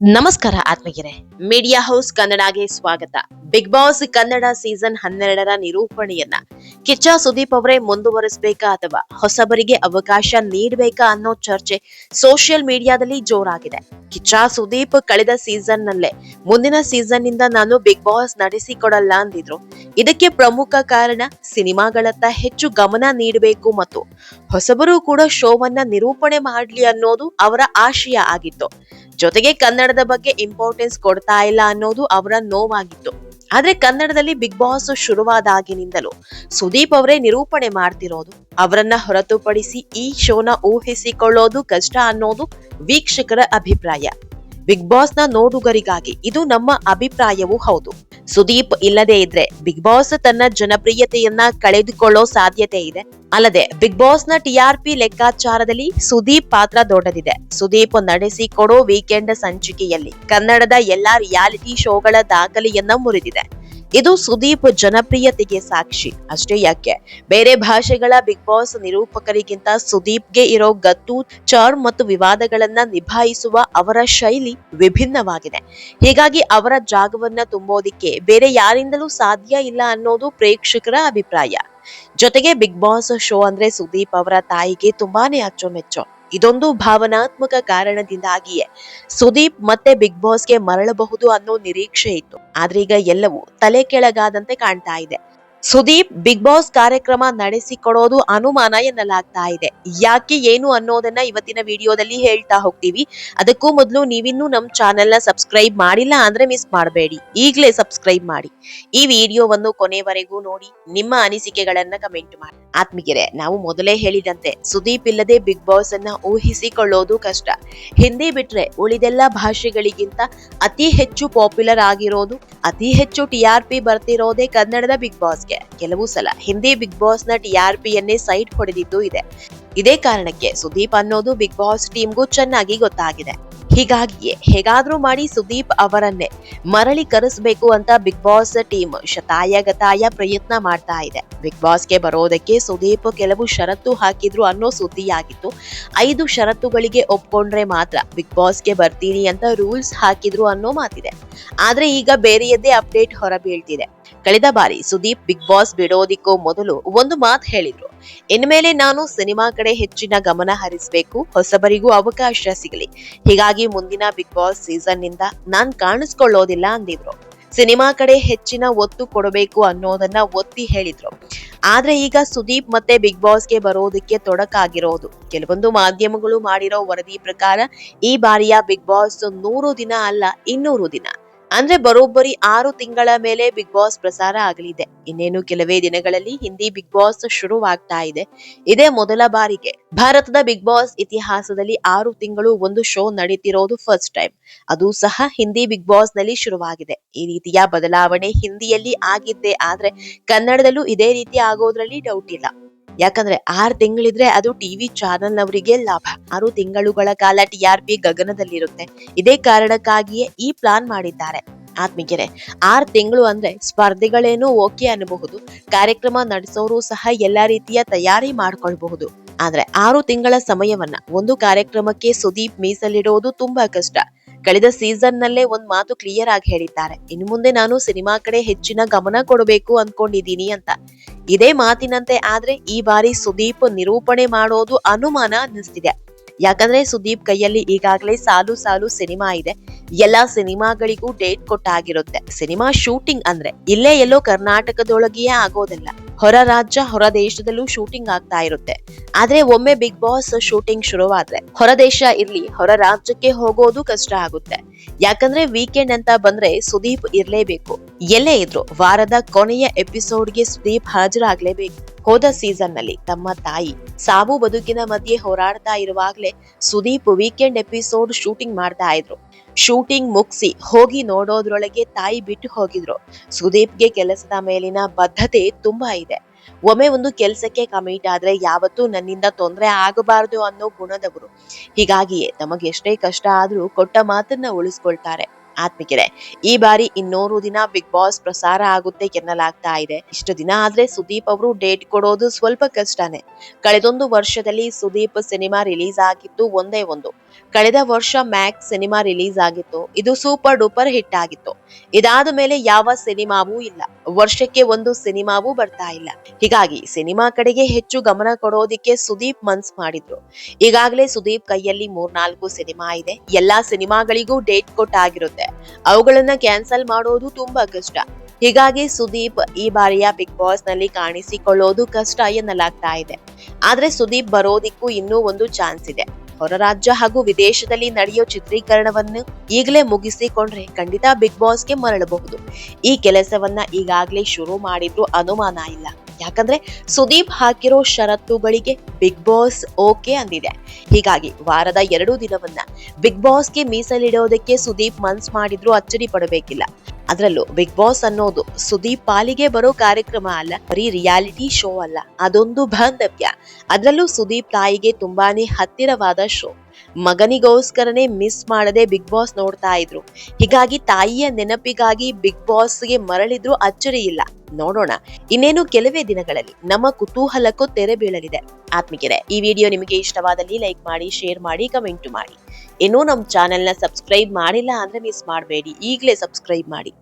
ನಮಸ್ಕಾರ ಆತ್ಮಗಿರೆ media house ಕನ್ನಡಗೆ ಸ್ವಾಗತ. Big boss Kannada season ಹನ್ನೆರಡರ ನಿರೂಪಣೆಯನ್ನ. ಕಿಚ್ಚ ಸುದೀಪ್ ಅವರೇ ಮುಂದುವರಿಸಬೇಕಾ ಅಥವಾ ಹೊಸಬರಿಗೆ ಅವಕಾಶ ನೀಡಬೇಕಾ ಅನ್ನೋ ಚರ್ಚೆ ಸೋಷಿಯಲ್ ಮೀಡಿಯಾದಲ್ಲಿ ಜೋರಾಗಿದೆ. ಕಿಚ್ಚ ಸುದೀಪ್ ಕಳೆದ ಸೀಸನ್ ನಲ್ಲೇ, ಮುಂದಿನ ಸೀಸನ್ನಿಂದ ನಾನು ಬಿಗ್ ಬಾಸ್ ನಡೆಸಿಕೊಡಲ್ಲ ಅಂದಿದ್ರು. ಇದಕ್ಕೆ ಪ್ರಮುಖ ಕಾರಣ ಸಿನಿಮಾಗಳತ್ತ ಹೆಚ್ಚು ಗಮನ ನೀಡಬೇಕು ಮತ್ತು ಹೊಸಬರು ಕೂಡ ಶೋವನ್ನ ನಿರೂಪಣೆ ಮಾಡ್ಲಿ ಅನ್ನೋದು ಅವರ ಆಶಯ ಆಗಿತ್ತು. ಜೊತೆಗೆ ಕನ್ನಡದ ಬಗ್ಗೆ ಇಂಪಾರ್ಟೆನ್ಸ್ ಕೊಡ್ತಾ ಇಲ್ಲ ಅನ್ನೋದು ಅವರ ನೋವಾಗಿತ್ತು. ಆದ್ರೆ ಕನ್ನಡದಲ್ಲಿ ಬಿಗ್ ಬಾಸ್ ಶುರುವಾದಾಗಿನಿಂದಲೂ ಸುದೀಪ್ ಅವರೇ ನಿರೂಪಣೆ ಮಾಡ್ತಿರೋದು, ಅವರನ್ನ ಹೊರತುಪಡಿಸಿ ಈ ಶೋನ ಊಹಿಸಿಕೊಳ್ಳೋದು ಕಷ್ಟ ಅನ್ನೋದು ವೀಕ್ಷಕರ ಅಭಿಪ್ರಾಯ. ಬಿಗ್ ಬಾಸ್ನ ನೋಡುಗರಿಗಾಗಿ ಇದು ನಮ್ಮ ಅಭಿಪ್ರಾಯವೂ ಹೌದು. ಸುದೀಪ್ ಇಲ್ಲದೆ ಇದ್ರೆ ಬಿಗ್ ಬಾಸ್ ತನ್ನ ಜನಪ್ರಿಯತೆಯನ್ನ ಕಳೆದುಕೊಳ್ಳೋ ಸಾಧ್ಯತೆ ಇದೆ. ಅಲ್ಲದೆ ಬಿಗ್ ಬಾಸ್ನ ಟಿಆರ್ಪಿ ಲೆಕ್ಕಾಚಾರದಲ್ಲಿ ಸುದೀಪ್ ಪಾತ್ರ ದೊಡ್ಡದಿದೆ. ಸುದೀಪ್ ನಡೆಸಿ ಕೊಡೋ ವೀಕೆಂಡ್ ಸಂಚಿಕೆಯಲ್ಲಿ ಕನ್ನಡದ ಎಲ್ಲಾ ರಿಯಾಲಿಟಿ ಶೋಗಳ ದಾಖಲೆಯನ್ನ ಮುರಿದಿದೆ. ಇದು ಸುದೀಪ್ ಜನಪ್ರಿಯತೆಗೆ ಸಾಕ್ಷಿ. ಅಷ್ಟೇ ಯಾಕೆ? ಬೇರೆ ಭಾಷೆಗಳ ಬಿಗ್ ಬಾಸ್ ನಿರೂಪಕರಿಗಿಂತ ಸುದೀಪ್ಗೆ ಇರೋ ಗತ್ತು, ಚಾರ್ಮ್ ಮತ್ತು ವಿವಾದಗಳನ್ನ ನಿಭಾಯಿಸುವ ಅವರ ಶೈಲಿ ವಿಭಿನ್ನವಾಗಿದೆ. ಹೀಗಾಗಿ ಅವರ ಜಾಗವನ್ನ ತುಂಬೋದಿಕ್ಕೆ ಬೇರೆ ಯಾರಿಂದಲೂ ಸಾಧ್ಯ ಇಲ್ಲ ಅನ್ನೋದು ಪ್ರೇಕ್ಷಕರ ಅಭಿಪ್ರಾಯ. ಜೊತೆಗೆ ಬಿಗ್ ಬಾಸ್ ಶೋ ಅಂದ್ರೆ ಸುದೀಪ್ ಅವರ ತಾಯಿಗೆ ತುಂಬಾನೇ ಅಚ್ಚುಮೆಚ್ಚು. ಇದೊಂದು ಭಾವನಾತ್ಮಕ ಕಾರಣದಿಂದಾಗಿಯೇ ಸುದೀಪ್ ಮತ್ತೆ ಬಿಗ್ ಬಾಸ್ಗೆ ಮರಳಬಹುದು ಅನ್ನೋ ನಿರೀಕ್ಷೆ ಇತ್ತು. ಆದ್ರೆ ಈಗ ಎಲ್ಲವೂ ತಲೆ ಕೆಳಗಾದಂತೆ ಕಾಣ್ತಾ ಇದೆ. ಸುದೀಪ್ ಬಿಗ್ ಬಾಸ್ ಕಾರ್ಯಕ್ರಮ ನಡೆಸಿಕೊಡೋದು ಅನುಮಾನ ಎನ್ನಲಾಗ್ತಾ ಇದೆ. ಯಾಕೆ ಏನು ಅನ್ನೋದನ್ನ ಇವತ್ತಿನ ವಿಡಿಯೋದಲ್ಲಿ ಹೇಳ್ತಾ ಹೋಗ್ತೀವಿ. ಅದಕ್ಕೂ ಮೊದಲು ನೀವಿನ್ನೂ ನಮ್ಮ ಚಾನೆಲ್ನ ಸಬ್ಸ್ಕ್ರೈಬ್ ಮಾಡಿಲ್ಲ ಅಂದ್ರೆ ಮಿಸ್ ಮಾಡಬೇಡಿ. ಈಗಲೇ ಸಬ್ಸ್ಕ್ರೈಬ್ ಮಾಡಿ. ಈ ವಿಡಿಯೋವನ್ನು ಕೊನೆವರೆಗೂ ನೋಡಿ, ನಿಮ್ಮ ಅನಿಸಿಕೆಗಳನ್ನ ಕಮೆಂಟ್ ಮಾಡಿ. ಆತ್ಮಿಗೆರೆ ನಾವು ಮೊದಲೇ ಹೇಳಿದಂತೆ ಸುದೀಪ್ ಇಲ್ಲದೆ ಬಿಗ್ ಬಾಸ್ ಅನ್ನ ಊಹಿಸಿಕೊಳ್ಳೋದು ಕಷ್ಟ. ಹಿಂದಿ ಬಿಟ್ರೆ ಉಳಿದೆಲ್ಲ ಭಾಷೆಗಳಿಗಿಂತ ಅತಿ ಹೆಚ್ಚು ಪಾಪ್ಯುಲರ್ ಆಗಿರೋದು ಅತಿ ಹೆಚ್ಚು ಟಿಆರ್ಪಿ ಬರ್ತಿರೋದೇ ಕನ್ನಡದ ಬಿಗ್ ಬಾಸ್ಗೆ ಕೆಲವು ಸಲ ಹಿಂದಿ ಬಿಗ್ ಬಾಸ್ನ ಟಿಆರ್ಪಿಯನ್ನೇ ಸೈಟ್ ಹೊಡೆದಿದ್ದು ಇದೆ. ಇದೇ ಕಾರಣಕ್ಕೆ ಸುದೀಪ್ ಅನ್ನೋದು ಬಿಗ್ ಬಾಸ್ ಟೀಮ್ಗೂ ಚೆನ್ನಾಗಿ ಗೊತ್ತಾಗಿದೆ. ಹೀಗಾಗಿಯೇ ಹೇಗಾದ್ರೂ ಮಾಡಿ ಸುದೀಪ್ ಅವರನ್ನೇ ಮರಳಿ ಕರೆಸಬೇಕು ಅಂತ ಬಿಗ್ ಬಾಸ್ ಟೀಮ್ ಶತಾಯ ಗತಾಯ ಪ್ರಯತ್ನ ಮಾಡ್ತಾ ಇದೆ. ಬಿಗ್ ಬಾಸ್ಗೆ ಬರೋದಕ್ಕೆ ಸುದೀಪ್ ಕೆಲವು ಷರತ್ತು ಹಾಕಿದ್ರು ಅನ್ನೋ ಸುದ್ದಿಯಾಗಿತ್ತು. ಐದು ಷರತ್ತುಗಳಿಗೆ ಒಪ್ಕೊಂಡ್ರೆ ಮಾತ್ರ ಬಿಗ್ ಬಾಸ್ಗೆ ಬರ್ತೀನಿ ಅಂತ ರೂಲ್ಸ್ ಹಾಕಿದ್ರು ಅನ್ನೋ ಮಾತಿದೆ. ಆದ್ರೆ ಈಗ ಬೇರೆಯದ್ದೇ ಅಪ್ಡೇಟ್ ಹೊರಬೀಳ್ತಿದೆ. ಕಳೆದ ಬಾರಿ ಸುದೀಪ್ ಬಿಗ್ ಬಾಸ್ ಬಿಡೋದಿಕ್ಕೂ ಮೊದಲು ಒಂದು ಮಾತು ಹೇಳಿದ್ರು. ಇನ್ಮೇಲೆ ನಾನು ಸಿನಿಮಾ ಕಡೆ ಹೆಚ್ಚಿನ ಗಮನ ಹರಿಸಬೇಕು, ಹೊಸಬರಿಗೂ ಅವಕಾಶ ಸಿಗಲಿ. ಹೀಗಾಗಿ ಮುಂದಿನ ಬಿಗ್ ಬಾಸ್ ಸೀಸನ್ನಿಂದ ನಾನ್ ಕಾಣಿಸ್ಕೊಳ್ಳೋದಿಲ್ಲ ಅಂದಿದ್ರು. ಸಿನಿಮಾ ಕಡೆ ಹೆಚ್ಚಿನ ಒತ್ತು ಕೊಡಬೇಕು ಅನ್ನೋದನ್ನ ಒತ್ತಿ ಹೇಳಿದ್ರು. ಆದ್ರೆ ಈಗ ಸುದೀಪ್ ಮತ್ತೆ ಬಿಗ್ ಬಾಸ್ಗೆ ಬರೋದಕ್ಕೆ ತೊಡಕಾಗಿರೋದು ಕೆಲವೊಂದು ಮಾಧ್ಯಮಗಳು ಮಾಡಿರೋ ವರದಿ ಪ್ರಕಾರ ಈ ಬಾರಿಯ ಬಿಗ್ ಬಾಸ್ ನೂರು ದಿನ ಅಲ್ಲ, ಇನ್ನೂರು ದಿನ. ಅಂದ್ರೆ ಬರೋಬ್ಬರಿ ಆರು ತಿಂಗಳ ಮೇಲೆ ಬಿಗ್ ಬಾಸ್ ಪ್ರಸಾರ ಆಗಲಿದೆ. ಇನ್ನೇನು ಕೆಲವೇ ದಿನಗಳಲ್ಲಿ ಹಿಂದಿ ಬಿಗ್ ಬಾಸ್ ಶುರುವಾಗ್ತಾ ಇದೆ. ಇದೇ ಮೊದಲ ಬಾರಿಗೆ ಭಾರತದ ಬಿಗ್ ಬಾಸ್ ಇತಿಹಾಸದಲ್ಲಿ ಆರು ತಿಂಗಳು ಒಂದು ಶೋ ನಡೀತಿರೋದು ಫಸ್ಟ್ ಟೈಮ್ ಅದು ಸಹ ಹಿಂದಿ ಬಿಗ್ ಬಾಸ್ನಲ್ಲಿ ಶುರುವಾಗಿದೆ. ಈ ರೀತಿಯ ಬದಲಾವಣೆ ಹಿಂದಿಯಲ್ಲಿ ಆಗಿದ್ದೆ ಆದ್ರೆ ಕನ್ನಡದಲ್ಲೂ ಇದೇ ರೀತಿ ಆಗೋದ್ರಲ್ಲಿ ಡೌಟ್ ಇಲ್ಲ. ಯಾಕಂದ್ರೆ ಆರ್ ತಿಂಗಳಿದ್ರೆ ಅದು ಟಿವಿ ಚಾನೆಲ್ ಅವರಿಗೆ ಲಾಭ. ಆರು ತಿಂಗಳುಗಳ ಕಾಲ ಟಿಆರ್ಪಿ ಗಗನದಲ್ಲಿರುತ್ತೆ. ಇದೇ ಕಾರಣಕ್ಕಾಗಿಯೇ ಈ ಪ್ಲಾನ್ ಮಾಡಿದ್ದಾರೆ. ಆತ್ಮೀಗೆರೆ ಆರ್ ತಿಂಗಳು ಅಂದ್ರೆ ಸ್ಪರ್ಧೆಗಳೇನೋ ಓಕೆ ಅನ್ನಬಹುದು. ಕಾರ್ಯಕ್ರಮ ನಡೆಸೋರು ಸಹ ಎಲ್ಲಾ ರೀತಿಯ ತಯಾರಿ ಮಾಡ್ಕೊಳ್ಬಹುದು. ಆದ್ರೆ ಆರು ತಿಂಗಳ ಸಮಯವನ್ನ ಒಂದು ಕಾರ್ಯಕ್ರಮಕ್ಕೆ ಸುದೀಪ್ ಮೀಸಲಿಡೋದು ತುಂಬಾ ಕಷ್ಟ. ಕಳೆದ ಸೀಸನ್ ನಲ್ಲೇ ಒಂದ್ ಮಾತು ಕ್ಲಿಯರ್ ಆಗಿ ಹೇಳಿದ್ದಾರೆ. ಇನ್ನು ಮುಂದೆ ನಾನು ಸಿನಿಮಾ ಕಡೆ ಹೆಚ್ಚಿನ ಗಮನ ಕೊಡಬೇಕು ಅನ್ಕೊಂಡಿದ್ದೀನಿ ಅಂತ. ಇದೇ ಮಾತಿನಂತೆ ಆದ್ರೆ ಈ ಬಾರಿ ಸುದೀಪ್ ನಿರೂಪಣೆ ಮಾಡೋದು ಅನುಮಾನ ಅನ್ನಿಸ್ತಿದೆ. ಯಾಕಂದ್ರೆ ಸುದೀಪ್ ಕೈಯಲ್ಲಿ ಈಗಾಗಲೇ ಸಾಲು ಸಾಲು ಸಿನಿಮಾ ಇದೆ. ಎಲ್ಲಾ ಸಿನಿಮಾಗಳಿಗೂ ಡೇಟ್ ಕೊಟ್ಟಾಗಿರುತ್ತೆ. ಸಿನಿಮಾ ಶೂಟಿಂಗ್ ಅಂದ್ರೆ ಇಲ್ಲೇ ಎಲ್ಲೋ ಕರ್ನಾಟಕದೊಳಗೆಯೇ ಆಗೋದಿಲ್ಲ. ಹೊರ ರಾಜ್ಯ, ಹೊರ ದೇಶದಲ್ಲೂ ಶೂಟಿಂಗ್ ಆಗ್ತಾ ಇರುತ್ತೆ. ಆದ್ರೆ ಒಮ್ಮೆ ಬಿಗ್ ಬಾಸ್ ಶೂಟಿಂಗ್ ಶುರುವಾದ್ರೆ ಹೊರ ದೇಶ ಇರ್ಲಿ, ಹೊರ ರಾಜ್ಯಕ್ಕೆ ಹೋಗೋದು ಕಷ್ಟ ಆಗುತ್ತೆ. ಯಾಕಂದ್ರೆ ವೀಕೆಂಡ್ ಅಂತ ಬಂದ್ರೆ ಸುದೀಪ್ ಇರ್ಲೇಬೇಕು. ಎಲ್ಲೇ ಇದ್ರು ವಾರದ ಕೊನೆಯ ಎಪಿಸೋಡ್ಗೆ ಸುದೀಪ್ ಹಾಜರಾಗ್ಲೇಬೇಕು. ಹೋದ ಸೀಸನ್ನಲ್ಲಿ ತಮ್ಮ ತಾಯಿ. ಸಾವು ಬದುಕಿನ ಮಧ್ಯೆ ಹೋರಾಡ್ತಾ ಇರುವಾಗ್ಲೇ ಸುದೀಪ್ ವೀಕೆಂಡ್ ಎಪಿಸೋಡ್ ಶೂಟಿಂಗ್ ಮಾಡ್ತಾ ಇದ್ರು. ಶೂಟಿಂಗ್ ಮುಗಿಸಿ ಹೋಗಿ ನೋಡೋದ್ರೊಳಗೆ ತಾಯಿ ಬಿಟ್ಟು ಹೋಗಿದ್ರು. ಸುದೀಪ್ಗೆ ಕೆಲಸದ ಮೇಲಿನ ಬದ್ಧತೆ ತುಂಬಾ ಇದೆ. ಒಮ್ಮೆ ಒಂದು ಕೆಲಸಕ್ಕೆ ಕಮಿಟ್ ಆದ್ರೆ ಯಾವತ್ತೂ ನನ್ನಿಂದ ತೊಂದರೆ ಆಗಬಾರದು ಅನ್ನೋ ಗುಣದವರು. ಹೀಗಾಗಿಯೇ ತಮಗೆ ಎಷ್ಟೇ ಕಷ್ಟ ಆದ್ರೂ ಕೊಟ್ಟ ಮಾತನ್ನ ಉಳಿಸ್ಕೊಳ್ತಾರೆ. ಆತ್ಮಿಕರೆ. ಈ ಬಾರಿ ಇನ್ನೂರು ದಿನ ಬಿಗ್ ಬಾಸ್ ಪ್ರಸಾರ ಆಗುತ್ತೆ ಎನ್ನಲಾಗ್ತಾ ಇದೆ. ಇಷ್ಟು ದಿನ ಆದ್ರೆ ಸುದೀಪ್ ಅವರು ಡೇಟ್ ಕೊಡೋದು ಸ್ವಲ್ಪ ಕಷ್ಟನೇ. ಕಳೆದೊಂದು ವರ್ಷದಲ್ಲಿ ಸುದೀಪ್ ಸಿನಿಮಾ ರಿಲೀಸ್ ಆಗಿದ್ದು ಒಂದೇ ಒಂದು. ಕಳೆದ ವರ್ಷ ಮ್ಯಾಕ್ಸ್ ಸಿನಿಮಾ ರಿಲೀಸ್ ಆಗಿತ್ತು. ಇದು ಸೂಪರ್ ಡೂಪರ್ ಹಿಟ್ ಆಗಿತ್ತು. ಇದಾದ ಮೇಲೆ ಯಾವ ಸಿನಿಮಾವೂ ಇಲ್ಲ. ವರ್ಷಕ್ಕೆ ಒಂದು ಸಿನಿಮಾವೂ ಬರ್ತಾ ಇಲ್ಲ. ಹೀಗಾಗಿ ಸಿನಿಮಾ ಕಡೆಗೆ ಹೆಚ್ಚು ಗಮನ ಕೊಡೋದಿಕ್ಕೆ ಸುದೀಪ್ ಮನ್ಸ್ ಮಾಡಿದ್ರು. ಈಗಾಗಲೇ ಸುದೀಪ್ ಕೈಯಲ್ಲಿ ಮೂರ್ನಾಲ್ಕು ಸಿನಿಮಾ ಇದೆ. ಎಲ್ಲಾ ಸಿನಿಮಾಗಳಿಗೂ ಡೇಟ್ ಕೊಟ್ಟಾಗಿರುತ್ತೆ. ಅವುಗಳನ್ನ ಕ್ಯಾನ್ಸಲ್ ಮಾಡೋದು ತುಂಬಾ ಕಷ್ಟ. ಹೀಗಾಗಿ ಸುದೀಪ್ ಈ ಬಾರಿಯ ಬಿಗ್ ಬಾಸ್ನಲ್ಲಿ ಕಾಣಿಸಿಕೊಳ್ಳೋದು ಕಷ್ಟ ಎನ್ನಲಾಗ್ತಾ ಇದೆ. ಆದ್ರೆ ಸುದೀಪ್ ಬರೋದಿಕ್ಕೂ ಇನ್ನೂ ಒಂದು ಚಾನ್ಸ್ ಇದೆ. ಹೊರ ರಾಜ್ಯ ಹಾಗೂ ವಿದೇಶದಲ್ಲಿ ನಡೆಯೋ ಚಿತ್ರೀಕರಣವನ್ನು ಈಗಲೇ ಮುಗಿಸಿಕೊಂಡ್ರೆ ಖಂಡಿತ ಬಿಗ್ ಬಾಸ್ಗೆ ಮರಳಬಹುದು. ಈ ಕೆಲಸವನ್ನ ಈಗಾಗಲೇ ಶುರು ಮಾಡಿದ್ರು ಅನುಮಾನ ಇಲ್ಲ. ಯಾಕಂದ್ರೆ ಸುದೀಪ್ ಹಾಕಿರೋ ಷರತ್ತುಗಳಿಗೆ ಬಿಗ್ ಬಾಸ್ ಓಕೆ ಅಂದಿದೆ. ಹೀಗಾಗಿ ವಾರದ ಎರಡು ದಿನವನ್ನ ಬಿಗ್ ಬಾಸ್ಗೆ ಮೀಸಲಿಡೋದಕ್ಕೆ ಸುದೀಪ್ ಮನ್ಸ್ ಮಾಡಿದ್ರು ಅಚ್ಚರಿ ಪಡಬೇಕಿಲ್ಲ. ಅದರಲ್ಲೂ ಬಿಗ್ ಬಾಸ್ ಅನ್ನೋದು ಸುದೀಪ್ ಪಾಲಿಗೆ ಬರೋ ಕಾರ್ಯಕ್ರಮ ಅಲ್ಲ, ಬರೀ ರಿಯಾಲಿಟಿ ಶೋ ಅಲ್ಲ, ಅದೊಂದು ಬಾಂಧವ್ಯ. ಅದರಲ್ಲೂ ಸುದೀಪ್ ತಾಯಿಗೆ ತುಂಬಾನೇ ಹತ್ತಿರವಾದ ಶೋ ಮಗನಿಗೋಸ್ಕರನೇ ಮಿಸ್ ಮಾಡದೆ ಬಿಗ್ ಬಾಸ್ ನೋಡ್ತಾ ಇದ್ರು. ಹೀಗಾಗಿ ತಾಯಿಯ ನೆನಪಿಗಾಗಿ ಬಿಗ್ ಬಾಸ್ಗೆ ಮರಳಿದ್ರು ಅಚ್ಚರಿ ಇಲ್ಲ. ನೋಡೋಣ. ಇನ್ನೇನು ಕೆಲವೇ ದಿನಗಳಲ್ಲಿ ನಮ್ಮ ಕುತೂಹಲಕ್ಕೂ ತೆರೆ ಬೀಳಲಿದೆ. ಆತ್ಮಿಕೆರೆ ಈ ವಿಡಿಯೋ ನಿಮಗೆ ಇಷ್ಟವಾದಲ್ಲಿ ಲೈಕ್ ಮಾಡಿ, ಶೇರ್ ಮಾಡಿ, ಕಮೆಂಟ್ ಮಾಡಿ. ಇನ್ನೂ ನಮ್ಮ ಚಾನೆಲ್ನ ಸಬ್ಸ್ಕ್ರೈಬ್ ಮಾಡಿಲ್ಲ ಅಂದ್ರೆ ಮಿಸ್ ಮಾಡಬೇಡಿ. ಈಗಲೇ ಸಬ್ಸ್ಕ್ರೈಬ್ ಮಾಡಿ.